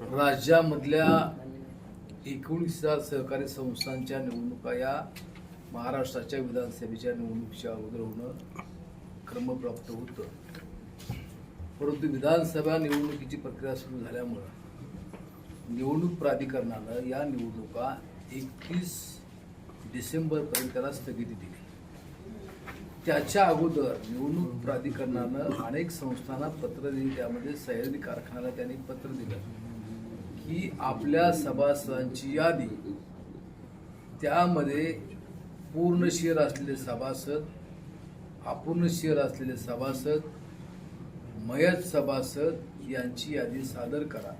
राज्यामधल्या एकोणीस हजार सहकारी संस्थांच्या निवडणुका या महाराष्ट्राच्या विधानसभेच्या निवडणुकीच्या अगोदर होणं क्रमप्राप्त होतं. परंतु विधानसभा निवडणुकीची प्रक्रिया सुरू झाल्यामुळं निवडणूक प्राधिकरणानं या निवडणुका एकतीस डिसेंबरपर्यंत त्याला स्थगिती दिली. त्याच्या अगोदर निवडणूक प्राधिकरणानं अनेक संस्थांना पत्र दिली त्यामध्ये सह्याद्री कारखान्याला त्यांनी पत्र दिलं. ही आपल्या सभासदांची यादी. त्यामध्ये पूर्ण शेअर असलेले सभासद अपूर्ण शेअर असलेले सभासद मयत सभासद यांची यादी सादर करा.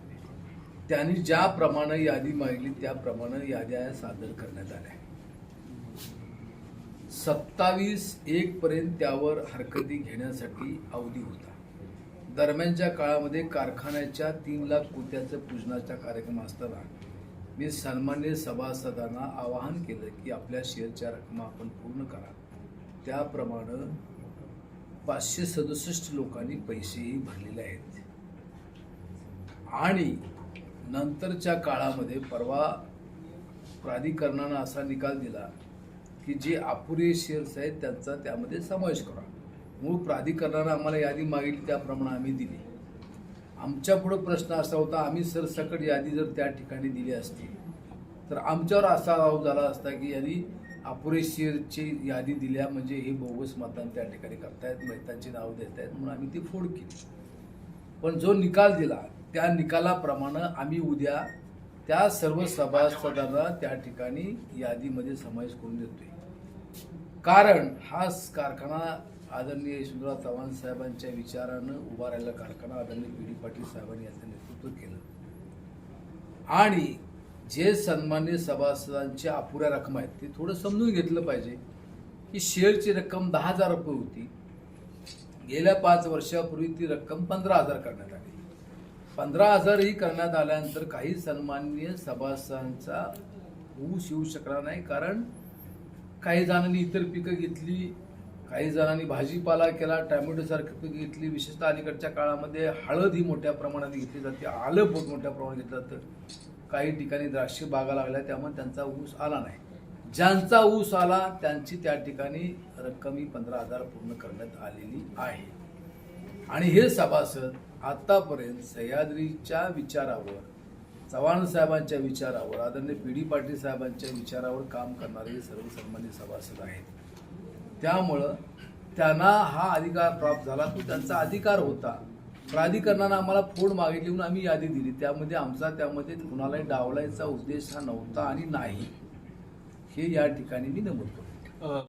त्यांनी ज्याप्रमाणे यादी मागली त्याप्रमाणे याद्या सादर करण्यात आल्या. सत्तावीस एक पर्यंत त्यावर हरकती घेण्यासाठी अवधी होता. दरम्यानच्या काळामध्ये कारखान्याच्या तीन लाख कोट्याचं पूजनाचा कार्यक्रम असताना मी सन्मान्य सभासदांना आवाहन केलं की आपल्या शेअरच्या रकमा आपण पूर्ण करा. त्याप्रमाणे पाचशे सदुसष्ट लोकांनी पैसेही भरलेले आहेत. आणि नंतरच्या काळामध्ये परवा प्राधिकरणानं असा निकाल दिला की जे अपुरे शेअर्स आहेत त्यांचा त्यामध्ये समावेश करा. मूळ प्राधिकरणानं आम्हाला यादी मागितली त्याप्रमाणे आम्ही दिली. आमच्या पुढं प्रश्न असा होता आम्ही सरसकट यादी जर त्या ठिकाणी दिली असती तर आमच्यावर असा आरोप झाला असता की यांनी अपुरेशीरची यादी दिल्या म्हणजे हे बोगस मतदान त्या ठिकाणी करतायत मैतांची नावं देत आहेत म्हणून आम्ही ती फोड केली. पण जो निकाल दिला त्या निकालाप्रमाणे आम्ही उद्या त्या सर्व सभासदांना त्या ठिकाणी यादीमध्ये समावेश करून देतोय. कारण हा कारखाना आदरणीय यशवंतराव चव्हाण साहेबांच्या विचारानं उभा राहिला कारखाना आदरणीय पी डी पाटील साहेबांनी याचं नेतृत्व केलं. आणि जे सन्मान्य सभासदांच्या अपुऱ्या रक्कम आहेत ते थोडं समजून घेतलं पाहिजे की शेअरची रक्कम दहा हजार रुपये होती. गेल्या पाच वर्षापूर्वी ती रक्कम पंधरा हजार करण्यात आली. पंधरा हजार ही करण्यात आल्यानंतर काही सन्मान्य सभासदांचा ऊस येऊ शकणार नाही कारण काही जणांनी इतर पिकं घेतली काही जणांनी भाजीपाला केला टॅमॅटोसारखी पिकं घेतली विशेषतः अलीकडच्या काळामध्ये हळद ही मोठ्या प्रमाणात घेतली जाते. आलं बहुत मोठ्या प्रमाणात घेतलं जातं. काही ठिकाणी द्राक्ष बागा लागल्या त्यामुळे त्यांचा ऊस आला नाही. ज्यांचा ऊस आला त्यांची त्या ठिकाणी रक्कम ही पंधरा हजार पूर्ण करण्यात आलेली आहे. आणि हे सभासद आतापर्यंत सह्याद्रीच्या विचारावर चव्हाण साहेबांच्या विचारावर आदरणीय पी डी पाटील साहेबांच्या विचारावर काम करणारे सर्वसन्मान्य सभासद आहेत. त्यामुळं त्यांना हा अधिकार प्राप्त झाला. तो त्यांचा अधिकार होता. प्राधिकरणानं आम्हाला फोड मागितली म्हणून आम्ही यादी दिली. त्यामध्ये आमचा त्यामध्ये कुणालाही डावलायचा उद्देश हा नव्हता आणि नाही. हे या ठिकाणी मी नमूद करतो.